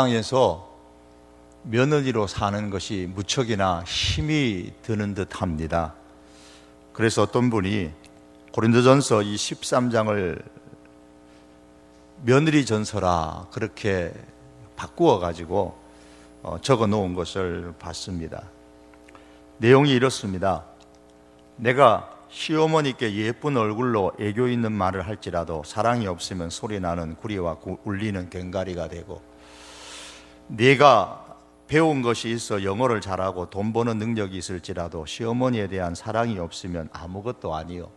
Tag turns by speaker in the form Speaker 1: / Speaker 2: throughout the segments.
Speaker 1: 땅에서 며느리로 사는 것이 무척이나 힘이 드는 듯 합니다. 그래서 어떤 분이 고린도전서 이 13장을 며느리 전서라 그렇게 바꾸어 가지고 어, 적어 놓은 것을 봤습니다. 내용이 이렇습니다. 내가 시어머니께 예쁜 얼굴로 애교 있는 말을 할지라도 사랑이 없으면 소리 나는 구리와 구- 울리는 꽹가리가 되고 네가 배운 것이 있어 영어를 잘하고 돈 버는 능력이 있을지라도 시어머니에 대한 사랑이 없으면 아무것도 아니요.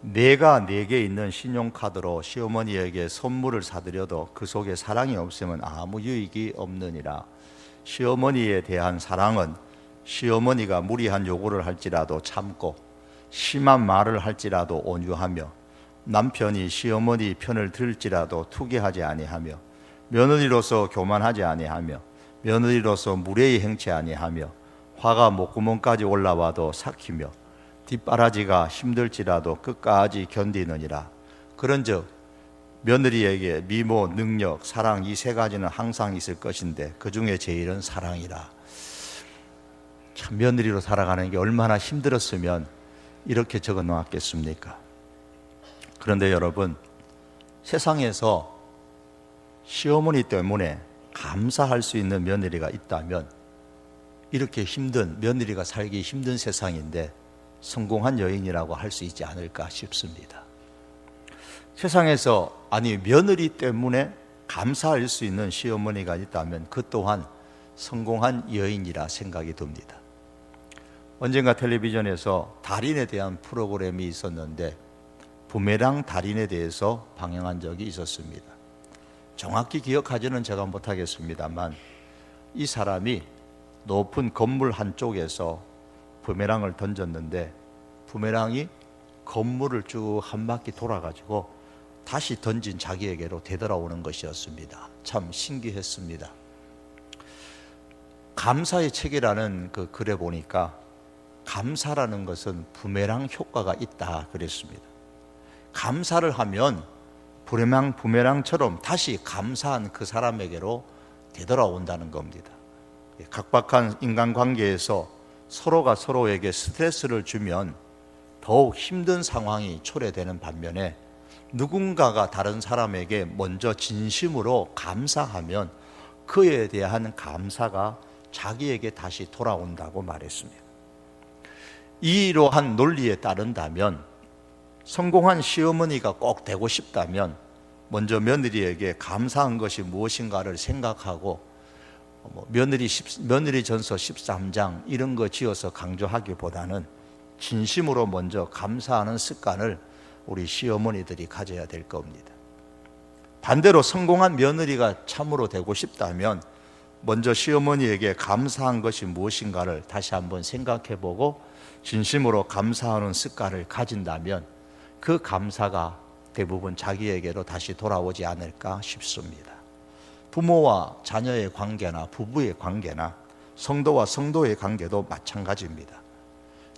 Speaker 1: 내가 내게 있는 신용카드로 시어머니에게 선물을 사드려도 그 속에 사랑이 없으면 아무 유익이 없느니라. 시어머니에 대한 사랑은 시어머니가 무리한 요구를 할지라도 참고 심한 말을 할지라도 온유하며 남편이 시어머니 편을 들지라도 투기하지 아니하며 며느리로서 교만하지 아니하며 며느리로서 무례히 행치 아니하며 화가 목구멍까지 올라와도 삭히며 뒷바라지가 힘들지라도 끝까지 견디느니라 그런즉 며느리에게 미모, 능력, 사랑 이 세 가지는 항상 있을 것인데 그 중에 제일은 사랑이라 참 며느리로 살아가는 게 얼마나 힘들었으면 이렇게 적어 놓았겠습니까? 그런데 여러분 세상에서 시어머니 때문에 감사할 수 있는 며느리가 있다면 이렇게 힘든 며느리가 살기 힘든 세상인데 성공한 여인이라고 할 수 있지 않을까 싶습니다. 세상에서 아니 며느리 때문에 감사할 수 있는 시어머니가 있다면 그 또한 성공한 여인이라 생각이 듭니다. 언젠가 텔레비전에서 달인에 대한 프로그램이 있었는데 부메랑 달인에 대해서 방영한 적이 있었습니다. 정확히 기억하지는 제가 못하겠습니다만 이 사람이 높은 건물 한쪽에서 부메랑을 던졌는데 부메랑이 건물을 쭉 한 바퀴 돌아가지고 다시 던진 자기에게로 되돌아오는 것이었습니다. 참 신기했습니다. 감사의 책이라는 그 글에 보니까 감사라는 것은 부메랑 효과가 있다 그랬습니다. 감사를 하면 부메랑 부메랑처럼 다시 감사한 그 사람에게로 되돌아온다는 겁니다. 예, 각박한 인간관계에서 서로가 서로에게 스트레스를 주면 더욱 힘든 상황이 초래되는 반면에 누군가가 다른 사람에게 먼저 진심으로 감사하면 그에 대한 감사가 자기에게 다시 돌아온다고 말했습니다. 이러한 논리에 따른다면 성공한 시어머니가 꼭 되고 싶다면 먼저 며느리에게 감사한 것이 무엇인가를 생각하고 뭐 며느리 10, 며느리 전서 13장 이런 거 지어서 강조하기보다는 진심으로 먼저 감사하는 습관을 우리 시어머니들이 가져야 될 겁니다. 반대로 성공한 며느리가 참으로 되고 싶다면 먼저 시어머니에게 감사한 것이 무엇인가를 다시 한번 생각해 보고 진심으로 감사하는 습관을 가진다면 그 감사가 대부분 자기에게로 다시 돌아오지 않을까 싶습니다. 부모와 자녀의 관계나 부부의 관계나 성도와 성도의 관계도 마찬가지입니다.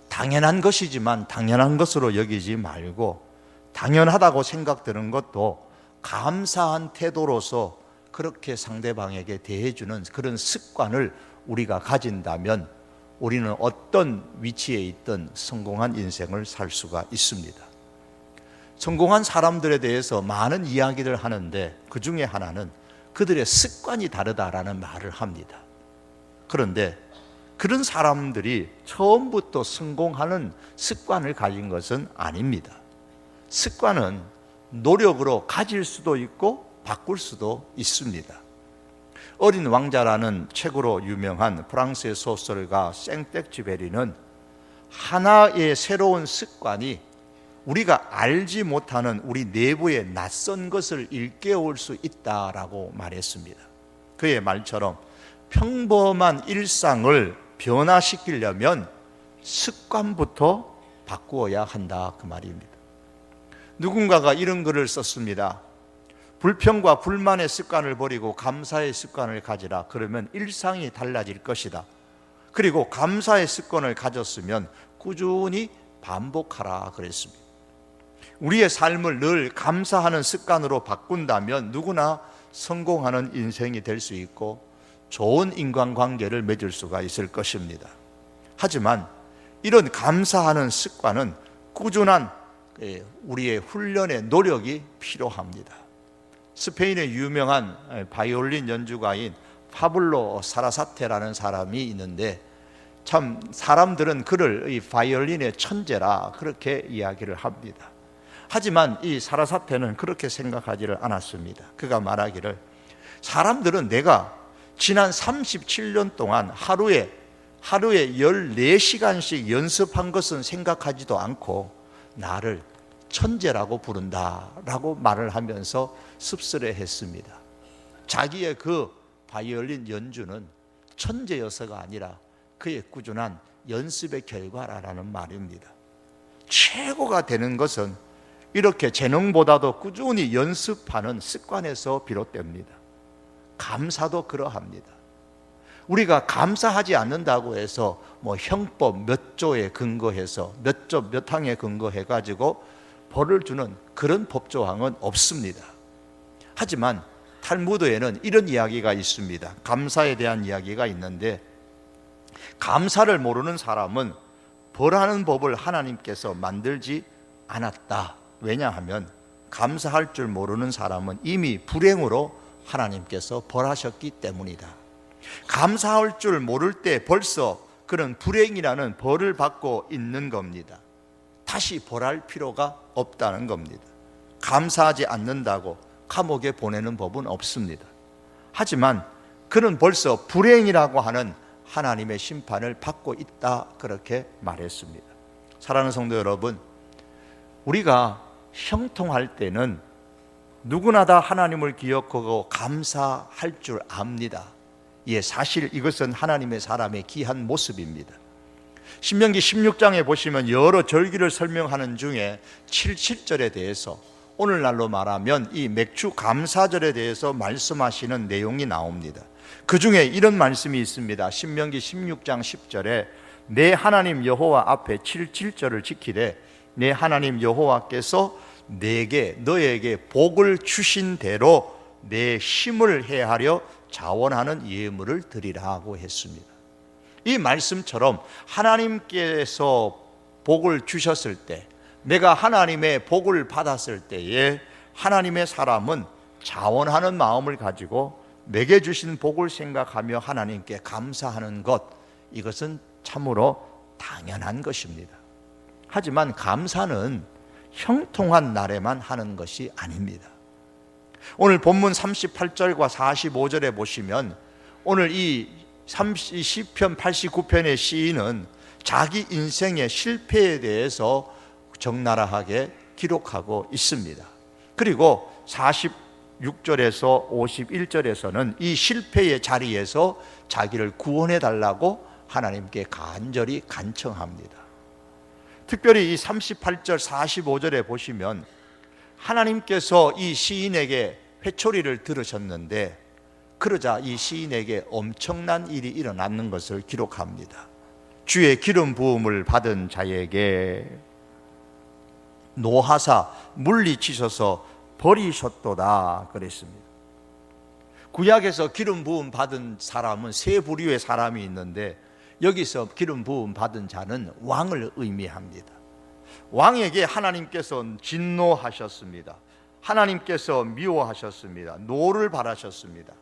Speaker 1: 당연한 것이지만 당연한 것으로 여기지 말고 당연하다고 생각되는 것도 감사한 태도로서 그렇게 상대방에게 대해주는 그런 습관을 우리가 가진다면 우리는 어떤 위치에 있든 성공한 인생을 살 수가 있습니다. 성공한 사람들에 대해서 많은 이야기를 하는데 그 중에 하나는 그들의 습관이 다르다라는 말을 합니다. 그런데 그런 사람들이 처음부터 성공하는 습관을 가진 것은 아닙니다. 습관은 노력으로 가질 수도 있고 바꿀 수도 있습니다. 어린 왕자라는 책으로 유명한 프랑스의 소설가 생텍쥐베리는 하나의 새로운 습관이 우리가 알지 못하는 우리 내부의 낯선 것을 일깨울 수 있다라고 말했습니다. 그의 말처럼 평범한 일상을 변화시키려면 습관부터 바꾸어야 한다 그 말입니다. 누군가가 이런 글을 썼습니다. 불평과 불만의 습관을 버리고 감사의 습관을 가지라. 그러면 일상이 달라질 것이다. 그리고 감사의 습관을 가졌으면 꾸준히 반복하라 그랬습니다. 우리의 삶을 늘 감사하는 습관으로 바꾼다면 누구나 성공하는 인생이 될 수 있고 좋은 인간관계를 맺을 수가 있을 것입니다. 하지만 이런 감사하는 습관은 꾸준한 예, 우리의 훈련의 노력이 필요합니다. 스페인의 유명한 예, 바이올린 연주가인 파블로 사라사테라는 사람이 있는데 참 사람들은 그를 이 바이올린의 천재라 그렇게 이야기를 합니다. 하지만 이 사라사테는 그렇게 생각하지를 않았습니다. 그가 말하기를 사람들은 내가 지난 37년 동안 하루에 하루에 14시간씩 연습한 것은 생각하지도 않고 나를 천재라고 부른다라고 말을 하면서 씁쓸해 했습니다. 자기의 그 바이올린 연주는 천재여서가 아니라 그의 꾸준한 연습의 결과라는 말입니다. 최고가 되는 것은 이렇게 재능보다도 꾸준히 연습하는 습관에서 비롯됩니다. 감사도 그러합니다. 우리가 감사하지 않는다고 해서 뭐 형법 몇 조에 근거해서 몇 조 몇 항에 근거해 가지고 벌을 주는 그런 법조항은 없습니다. 하지만 탈무드에는 이런 이야기가 있습니다. 감사에 대한 이야기가 있는데 감사를 모르는 사람은 벌하는 법을 하나님께서 만들지 않았다. 왜냐하면 감사할 줄 모르는 사람은 이미 불행으로 하나님께서 벌하셨기 때문이다. 감사할 줄 모를 때 벌써 그런 불행이라는 벌을 받고 있는 겁니다. 다시 벌할 필요가 없다는 겁니다. 감사하지 않는다고 감옥에 보내는 법은 없습니다. 하지만 그는 벌써 불행이라고 하는 하나님의 심판을 받고 있다 그렇게 말했습니다. 사랑하는 성도 여러분, 우리가 형통할 때는 누구나 다 하나님을 기억하고 감사할 줄 압니다. 예, 사실 이것은 하나님의 사람의 귀한 모습입니다. 신명기 16장에 보시면 여러 절기를 설명하는 중에 77절에 대해서 오늘날로 말하면 이 맥주 감사절에 대해서 말씀하시는 내용이 나옵니다. 그 중에 이런 말씀이 있습니다. 신명기 16장 10절에 내 하나님 여호와 앞에 77절을 지키되 내 하나님 여호와께서 내게 너에게 복을 주신 대로 내 힘을 해하려 자원하는 예물을 드리라고 했습니다. 이 말씀처럼 하나님께서 복을 주셨을 때 내가 하나님의 복을 받았을 때에 하나님의 사람은 자원하는 마음을 가지고 내게 주신 복을 생각하며 하나님께 감사하는 것 이것은 참으로 당연한 것입니다. 하지만 감사는 형통한 날에만 하는 것이 아닙니다. 오늘 본문 38절과 45절에 보시면 오늘 이 10편 89편의 시인은 자기 인생의 실패에 대해서 적나라하게 기록하고 있습니다. 그리고 46절에서 51절에서는 이 실패의 자리에서 자기를 구원해 달라고 하나님께 간절히 간청합니다. 특별히 이 38절 45절에 보시면 하나님께서 이 시인에게 회초리를 들으셨는데 그러자 이 시인에게 엄청난 일이 일어났는 것을 기록합니다. 주의 기름 부음을 받은 자에게 노하사 물리치셔서 버리셨도다 그랬습니다. 구약에서 기름 부음 받은 사람은 세 부류의 사람이 있는데 여기서 기름 부음 받은 자는 왕을 의미합니다. 왕에게 하나님께서 진노하셨습니다. 하나님께서 미워하셨습니다. 노를 바라셨습니다.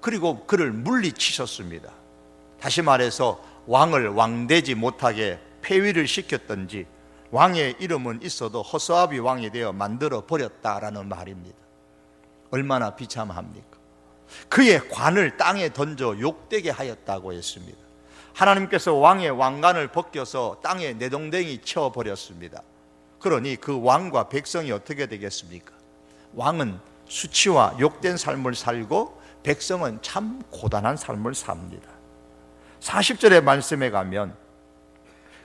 Speaker 1: 그리고 그를 물리치셨습니다. 다시 말해서 왕을 왕되지 못하게 폐위를 시켰던지 왕의 이름은 있어도 허수아비 왕이 되어 만들어 버렸다라는 말입니다. 얼마나 비참합니까? 그의 관을 땅에 던져 욕되게 하였다고 했습니다. 하나님께서 왕의 왕관을 벗겨서 땅에 내동댕이 쳐 버렸습니다. 그러니 그 왕과 백성이 어떻게 되겠습니까? 왕은 수치와 욕된 삶을 살고 백성은 참 고단한 삶을 삽니다. 40절의 말씀에 가면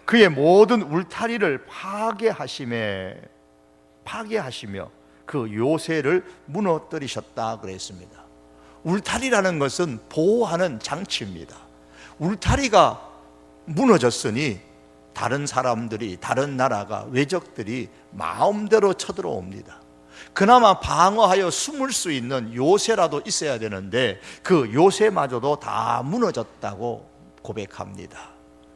Speaker 1: 그의 모든 울타리를 파괴하심에 파괴하시며 그 요새를 무너뜨리셨다 그랬습니다. 울타리라는 것은 보호하는 장치입니다. 울타리가 무너졌으니 다른 사람들이 다른 나라가 외적들이 마음대로 쳐들어옵니다. 그나마 방어하여 숨을 수 있는 요새라도 있어야 되는데 그 요새마저도 다 무너졌다고 고백합니다.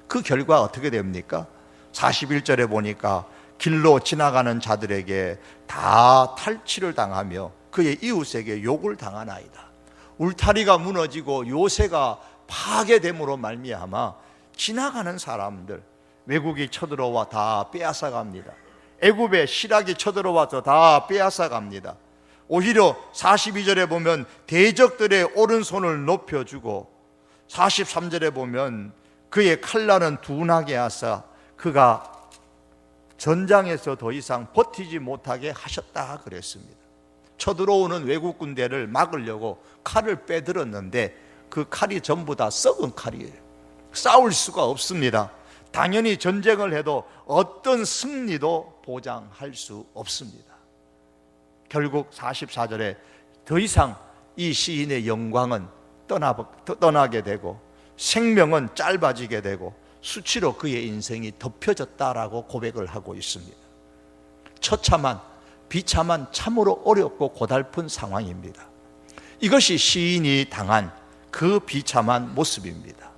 Speaker 1: 그 결과 어떻게 됩니까? 41절에 보니까 길로 지나가는 자들에게 다 탈취를 당하며 그의 이웃에게 욕을 당하나이다. 울타리가 무너지고 요새가 파괴됨으로 말미암아 지나가는 사람들 외국이 쳐들어와 다 빼앗아 갑니다. 애굽의 실학이 쳐들어와서 다 빼앗아 갑니다. 오히려 42절에 보면 대적들의 오른손을 높여주고 43절에 보면 그의 칼날은 둔하게 하사 그가 전장에서 더 이상 버티지 못하게 하셨다 그랬습니다. 쳐들어오는 외국 군대를 막으려고 칼을 빼들었는데 그 칼이 전부 다 썩은 칼이에요. 싸울 수가 없습니다. 당연히 전쟁을 해도 어떤 승리도 보장할 수 없습니다. 결국 44절에 더 이상 이 시인의 영광은 떠나, 떠나게 되고 생명은 짧아지게 되고 수치로 그의 인생이 덮여졌다라고 고백을 하고 있습니다. 처참한 비참한 참으로 어렵고 고달픈 상황입니다. 이것이 시인이 당한 그 비참한 모습입니다.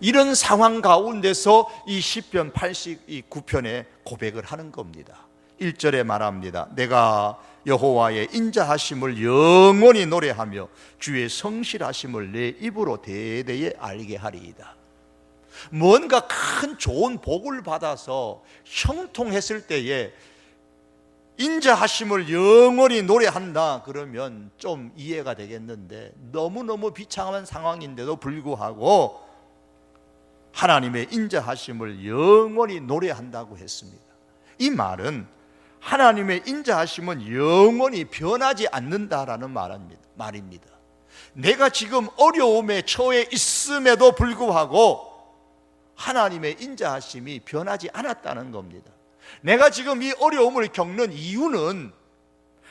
Speaker 1: 이런 상황 가운데서 이 시편 89편에 고백을 하는 겁니다. 1절에 말합니다. 내가 여호와의 인자하심을 영원히 노래하며 주의 성실하심을 내 입으로 대대에 알게 하리이다. 뭔가 큰 좋은 복을 받아서 형통했을 때에 인자하심을 영원히 노래한다 그러면 좀 이해가 되겠는데 너무너무 비참한 상황인데도 불구하고 하나님의 인자하심을 영원히 노래한다고 했습니다. 이 말은 하나님의 인자하심은 영원히 변하지 않는다라는 말입니다. 내가 지금 어려움에 처해 있음에도 불구하고 하나님의 인자하심이 변하지 않았다는 겁니다. 내가 지금 이 어려움을 겪는 이유는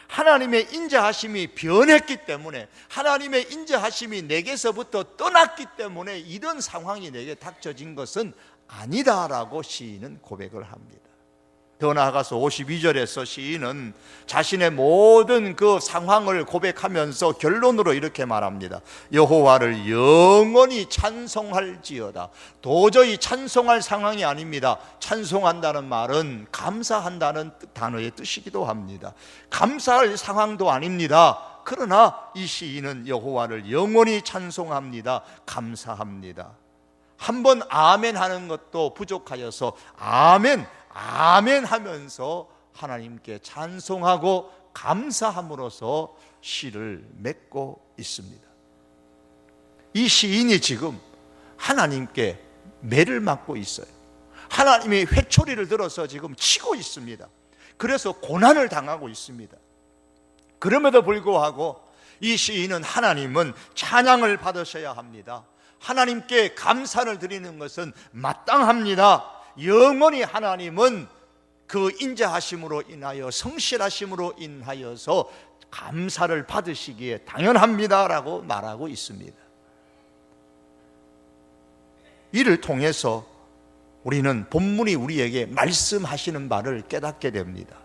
Speaker 1: 하나님의 인자하심이 변했기 때문에 하나님의 인자하심이 내게서부터 떠났기 때문에 이런 상황이 내게 닥쳐진 것은 아니다라고 시인은 고백을 합니다. 더 나아가서 52절에서 시인은 자신의 모든 그 상황을 고백하면서 결론으로 이렇게 말합니다. 여호와를 영원히 찬송할지어다. 도저히 찬송할 상황이 아닙니다. 찬송한다는 말은 감사한다는 단어의 뜻이기도 합니다. 감사할 상황도 아닙니다. 그러나 이 시인은 여호와를 영원히 찬송합니다. 감사합니다. 한번 아멘 하는 것도 부족하여서 아멘 아멘 하면서 하나님께 찬송하고 감사함으로써 시를 맺고 있습니다. 이 시인이 지금 하나님께 매를 맞고 있어요. 하나님의 회초리를 들어서 지금 치고 있습니다. 그래서 고난을 당하고 있습니다. 그럼에도 불구하고 이 시인은 하나님은 찬양을 받으셔야 합니다. 하나님께 감사를 드리는 것은 마땅합니다. 영원히 하나님은 그 인자하심으로 인하여 성실하심으로 인하여서 감사를 받으시기에 당연합니다라고 말하고 있습니다. 이를 통해서 우리는 본문이 우리에게 말씀하시는 바를 깨닫게 됩니다.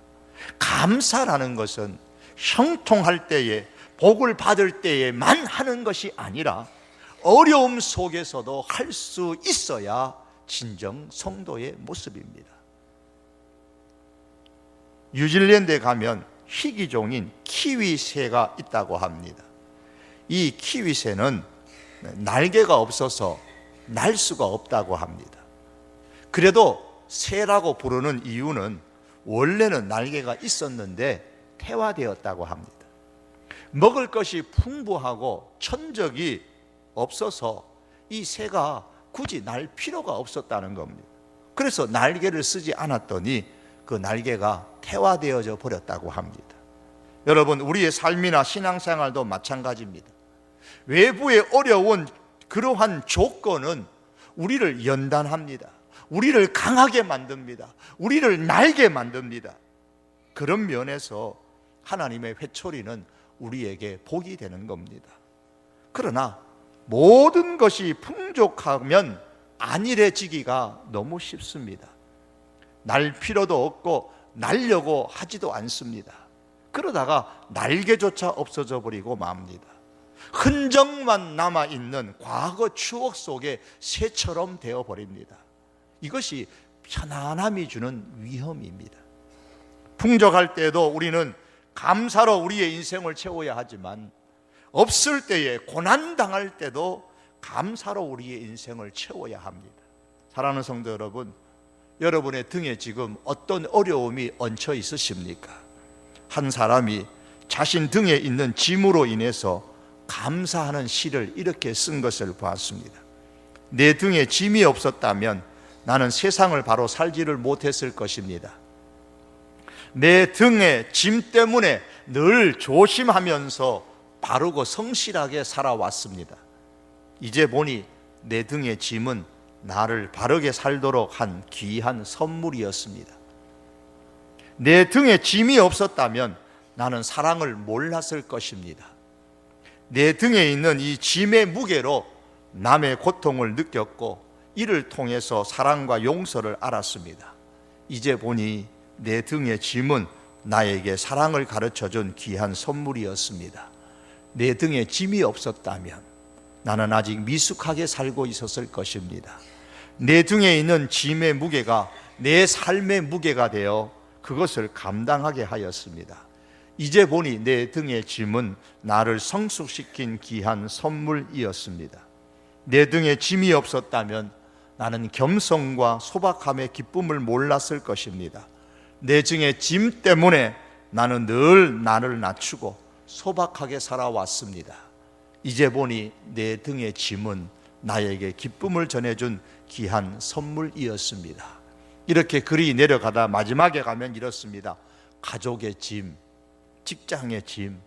Speaker 1: 감사라는 것은 형통할 때에 복을 받을 때에만 하는 것이 아니라 어려움 속에서도 할 수 있어야 진정 성도의 모습입니다. 뉴질랜드에 가면 희귀종인 키위새가 있다고 합니다. 이 키위새는 날개가 없어서 날 수가 없다고 합니다. 그래도 새라고 부르는 이유는 원래는 날개가 있었는데 태화되었다고 합니다. 먹을 것이 풍부하고 천적이 없어서 이 새가 굳이 날 필요가 없었다는 겁니다. 그래서 날개를 쓰지 않았더니 그 날개가 태화되어져 버렸다고 합니다. 여러분, 우리의 삶이나 신앙생활도 마찬가지입니다. 외부의 어려운 그러한 조건은 우리를 연단합니다. 우리를 강하게 만듭니다. 우리를 날게 만듭니다. 그런 면에서 하나님의 회초리는 우리에게 복이 되는 겁니다. 그러나 모든 것이 풍족하면 안일해지기가 너무 쉽습니다. 날 필요도 없고 날려고 하지도 않습니다. 그러다가 날개조차 없어져 버리고 맙니다. 흔적만 남아 있는 과거 추억 속에 새처럼 되어 버립니다. 이것이 편안함이 주는 위험입니다. 풍족할 때도 우리는 감사로 우리의 인생을 채워야 하지만 없을 때에 고난 당할 때도 감사로 우리의 인생을 채워야 합니다. 사랑하는 성도 여러분, 여러분의 등에 지금 어떤 어려움이 얹혀 있으십니까? 한 사람이 자신 등에 있는 짐으로 인해서 감사하는 시를 이렇게 쓴 것을 보았습니다. 내 등에 짐이 없었다면 나는 세상을 바로 살지를 못했을 것입니다. 내 등에 짐 때문에 늘 조심하면서 바르고 성실하게 살아왔습니다. 이제 보니 내 등의 짐은 나를 바르게 살도록 한 귀한 선물이었습니다. 내 등에 짐이 없었다면 나는 사랑을 몰랐을 것입니다. 내 등에 있는 이 짐의 무게로 남의 고통을 느꼈고 이를 통해서 사랑과 용서를 알았습니다. 이제 보니 내 등의 짐은 나에게 사랑을 가르쳐 준 귀한 선물이었습니다. 내 등에 짐이 없었다면 나는 아직 미숙하게 살고 있었을 것입니다. 내 등에 있는 짐의 무게가 내 삶의 무게가 되어 그것을 감당하게 하였습니다. 이제 보니 내 등의 짐은 나를 성숙시킨 귀한 선물이었습니다. 내 등에 짐이 없었다면 나는 겸손과 소박함의 기쁨을 몰랐을 것입니다. 내 등의 짐 때문에 나는 늘 나를 낮추고 소박하게 살아왔습니다. 이제 보니 내 등의 짐은 나에게 기쁨을 전해준 귀한 선물이었습니다. 이렇게 글이 내려가다 마지막에 가면 이렇습니다. 가족의 짐, 직장의 짐,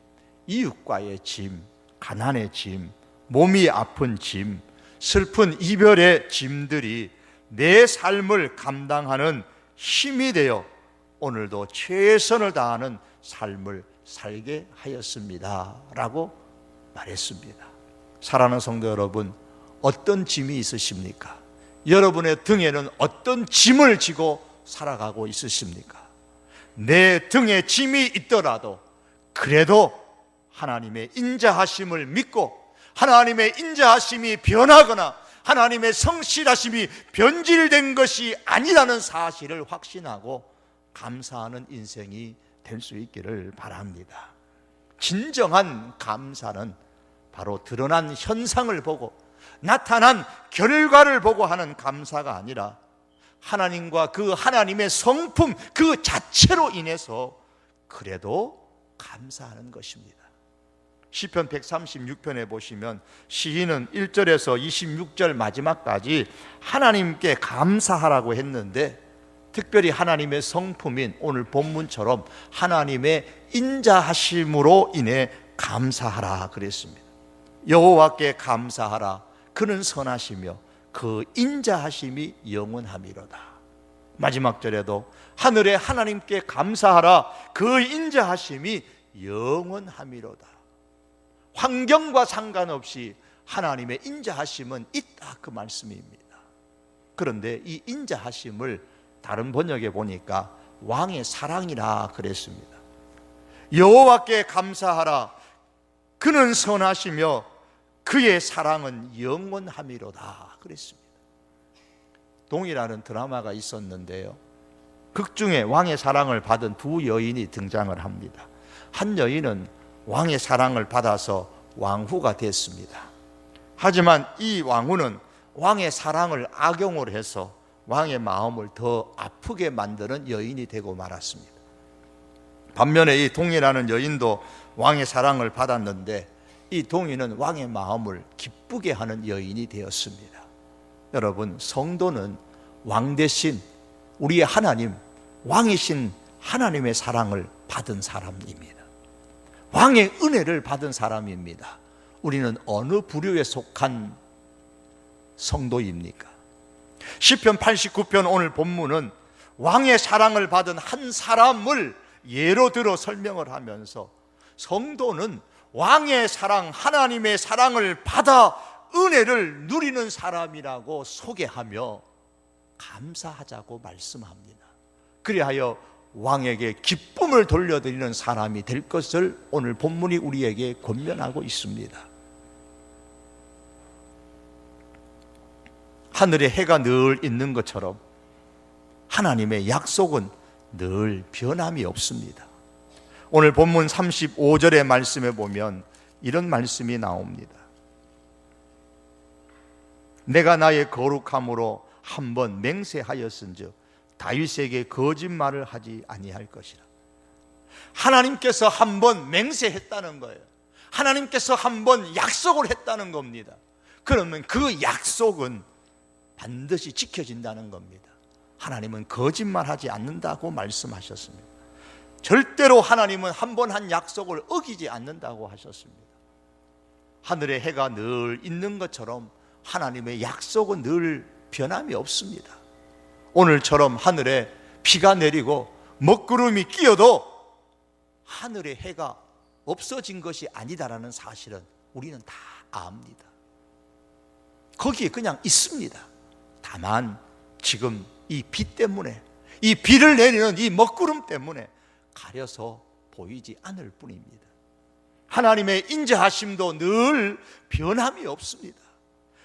Speaker 1: 이웃과의 짐, 가난의 짐, 몸이 아픈 짐, 슬픈 이별의 짐들이 내 삶을 감당하는 힘이 되어 오늘도 최선을 다하는 삶을 살게 하였습니다. 라고 말했습니다. 사랑하는 성도 여러분, 어떤 짐이 있으십니까? 여러분의 등에는 어떤 짐을 지고 살아가고 있으십니까? 내 등에 짐이 있더라도 그래도 하나님의 인자하심을 믿고 하나님의 인자하심이 변하거나 하나님의 성실하심이 변질된 것이 아니라는 사실을 확신하고 감사하는 인생이 될 수 있기를 바랍니다. 진정한 감사는 바로 드러난 현상을 보고 나타난 결과를 보고 하는 감사가 아니라 하나님과 그 하나님의 성품 그 자체로 인해서 그래도 감사하는 것입니다. 시편 136편에 보시면 시인은 1절에서 26절 마지막까지 하나님께 감사하라고 했는데 특별히 하나님의 성품인 오늘 본문처럼 하나님의 인자하심으로 인해 감사하라 그랬습니다. 여호와께 감사하라. 그는 선하시며 그 인자하심이 영원함이로다. 마지막 절에도 하늘의 하나님께 감사하라. 그 인자하심이 영원함이로다. 환경과 상관없이 하나님의 인자하심은 있다 그 말씀입니다. 그런데 이 인자하심을 다른 번역에 보니까 왕의 사랑이라 그랬습니다. 여호와께 감사하라. 그는 선하시며 그의 사랑은 영원함이로다 그랬습니다. 동이라는 드라마가 있었는데요. 극 중에 왕의 사랑을 받은 두 여인이 등장을 합니다. 한 여인은 왕의 사랑을 받아서 왕후가 됐습니다. 하지만 이 왕후는 왕의 사랑을 악용을 해서 왕의 마음을 더 아프게 만드는 여인이 되고 말았습니다. 반면에 이 동이라는 여인도 왕의 사랑을 받았는데 이 동이는 왕의 마음을 기쁘게 하는 여인이 되었습니다. 여러분, 성도는 왕 대신 우리의 하나님, 왕이신 하나님의 사랑을 받은 사람입니다. 왕의 은혜를 받은 사람입니다. 우리는 어느 부류에 속한 성도입니까? 시편 89편 오늘 본문은 왕의 사랑을 받은 한 사람을 예로 들어 설명을 하면서 성도는 왕의 사랑, 하나님의 사랑을 받아 은혜를 누리는 사람이라고 소개하며 감사하자고 말씀합니다. 그리하여 왕에게 기쁨을 돌려드리는 사람이 될 것을 오늘 본문이 우리에게 권면하고 있습니다. 하늘에 해가 늘 있는 것처럼 하나님의 약속은 늘 변함이 없습니다. 오늘 본문 35절의 말씀에 보면 이런 말씀이 나옵니다. 내가 나의 거룩함으로 한 번 맹세하였은즉 다윗에게 거짓말을 하지 아니할 것이라. 하나님께서 한 번 맹세했다는 거예요. 하나님께서 한 번 약속을 했다는 겁니다. 그러면 그 약속은 반드시 지켜진다는 겁니다. 하나님은 거짓말하지 않는다고 말씀하셨습니다. 절대로 하나님은 한 번 한 약속을 어기지 않는다고 하셨습니다. 하늘에 해가 늘 있는 것처럼 하나님의 약속은 늘 변함이 없습니다. 오늘처럼 하늘에 비가 내리고 먹구름이 끼어도 하늘에 해가 없어진 것이 아니다라는 사실은 우리는 다 압니다. 거기에 그냥 있습니다. 다만 지금 이 비 때문에 이 비를 내리는 이 먹구름 때문에 가려서 보이지 않을 뿐입니다. 하나님의 인자하심도 늘 변함이 없습니다.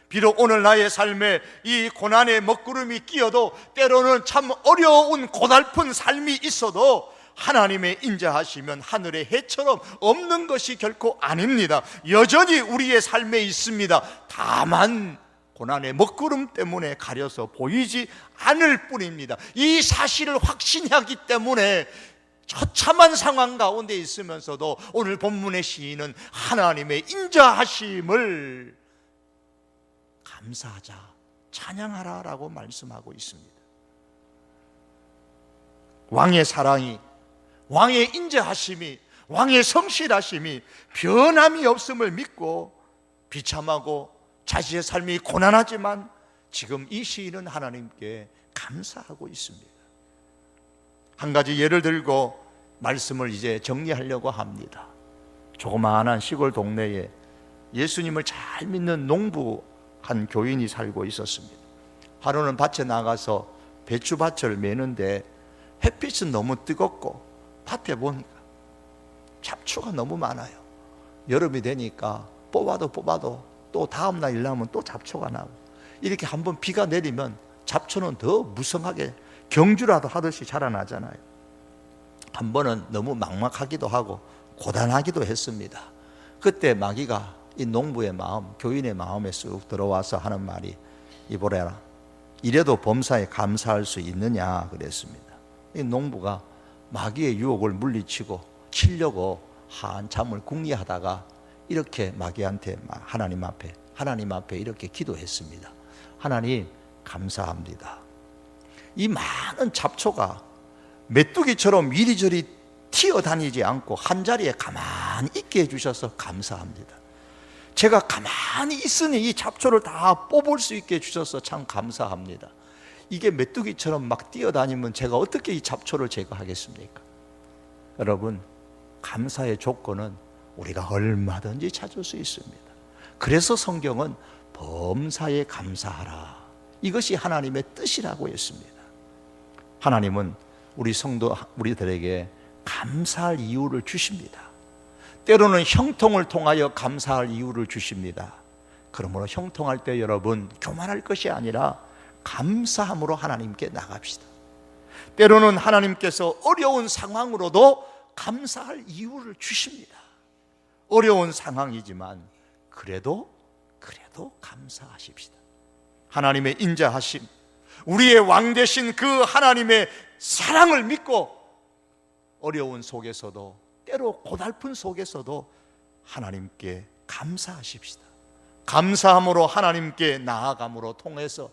Speaker 1: 비록 오늘 나의 삶에 이 고난의 먹구름이 끼어도 때로는 참 어려운 고달픈 삶이 있어도 하나님의 인자하시면 하늘의 해처럼 없는 것이 결코 아닙니다. 여전히 우리의 삶에 있습니다. 다만 고난의 먹구름 때문에 가려서 보이지 않을 뿐입니다. 이 사실을 확신하기 때문에 처참한 상황 가운데 있으면서도 오늘 본문의 시인은 하나님의 인자하심을 감사하자, 찬양하라 라고 말씀하고 있습니다. 왕의 사랑이, 왕의 인자하심이, 왕의 성실하심이 변함이 없음을 믿고 비참하고 자신의 삶이 고난하지만 지금 이 시인은 하나님께 감사하고 있습니다. 한 가지 예를 들고 말씀을 이제 정리하려고 합니다. 조그마한 시골 동네에 예수님을 잘 믿는 농부 한 교인이 살고 있었습니다. 하루는 밭에 나가서 배추밭을 매는데 햇빛은 너무 뜨겁고 밭에 보니까 잡초가 너무 많아요. 여름이 되니까 뽑아도 뽑아도 또 다음날 일나면 또 잡초가 나고 이렇게 한번 비가 내리면 잡초는 더 무성하게 경주라도 하듯이 자라나잖아요. 한 번은 너무 막막하기도 하고 고단하기도 했습니다. 그때 마귀가 이 농부의 마음, 교인의 마음에 쑥 들어와서 하는 말이 이보래라. 이래도 범사에 감사할 수 있느냐 그랬습니다. 이 농부가 마귀의 유혹을 물리치고 치려고 한참을 궁리하다가 이렇게 마귀한테 하나님 앞에 하나님 앞에 이렇게 기도했습니다. 하나님 감사합니다. 이 많은 잡초가 메뚜기처럼 이리저리 튀어다니지 않고 한 자리에 가만히 있게 해주셔서 감사합니다. 제가 가만히 있으니 이 잡초를 다 뽑을 수 있게 해주셔서 참 감사합니다. 이게 메뚜기처럼 막 뛰어다니면 제가 어떻게 이 잡초를 제거하겠습니까? 여러분, 감사의 조건은 우리가 얼마든지 찾을 수 있습니다. 그래서 성경은 범사에 감사하라. 이것이 하나님의 뜻이라고 했습니다. 하나님은 우리 성도 우리들에게 감사할 이유를 주십니다. 때로는 형통을 통하여 감사할 이유를 주십니다. 그러므로 형통할 때 여러분 교만할 것이 아니라 감사함으로 하나님께 나갑시다. 때로는 하나님께서 어려운 상황으로도 감사할 이유를 주십니다. 어려운 상황이지만 그래도 그래도 감사하십시다. 하나님의 인자하심, 우리의 왕 되신 그 하나님의 사랑을 믿고 어려운 속에서도 때로 고달픈 속에서도 하나님께 감사하십시다. 감사함으로 하나님께 나아감으로 통해서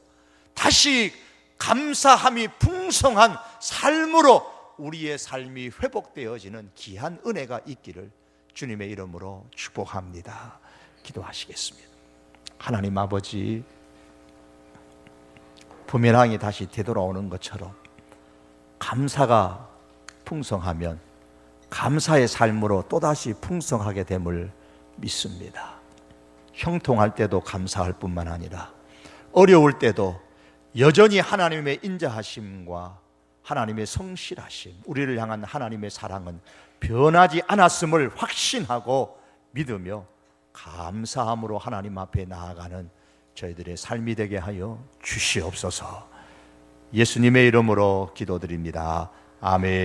Speaker 1: 다시 감사함이 풍성한 삶으로 우리의 삶이 회복되어지는 귀한 은혜가 있기를 주님의 이름으로 축복합니다. 기도하시겠습니다. 하나님 아버지, 부메랑이 다시 되돌아오는 것처럼 감사가 풍성하면 감사의 삶으로 또다시 풍성하게 됨을 믿습니다. 형통할 때도 감사할 뿐만 아니라 어려울 때도 여전히 하나님의 인자하심과 하나님의 성실하심, 우리를 향한 하나님의 사랑은 변하지 않았음을 확신하고 믿으며 감사함으로 하나님 앞에 나아가는 저희들의 삶이 되게 하여 주시옵소서. 예수님의 이름으로 기도드립니다. 아멘.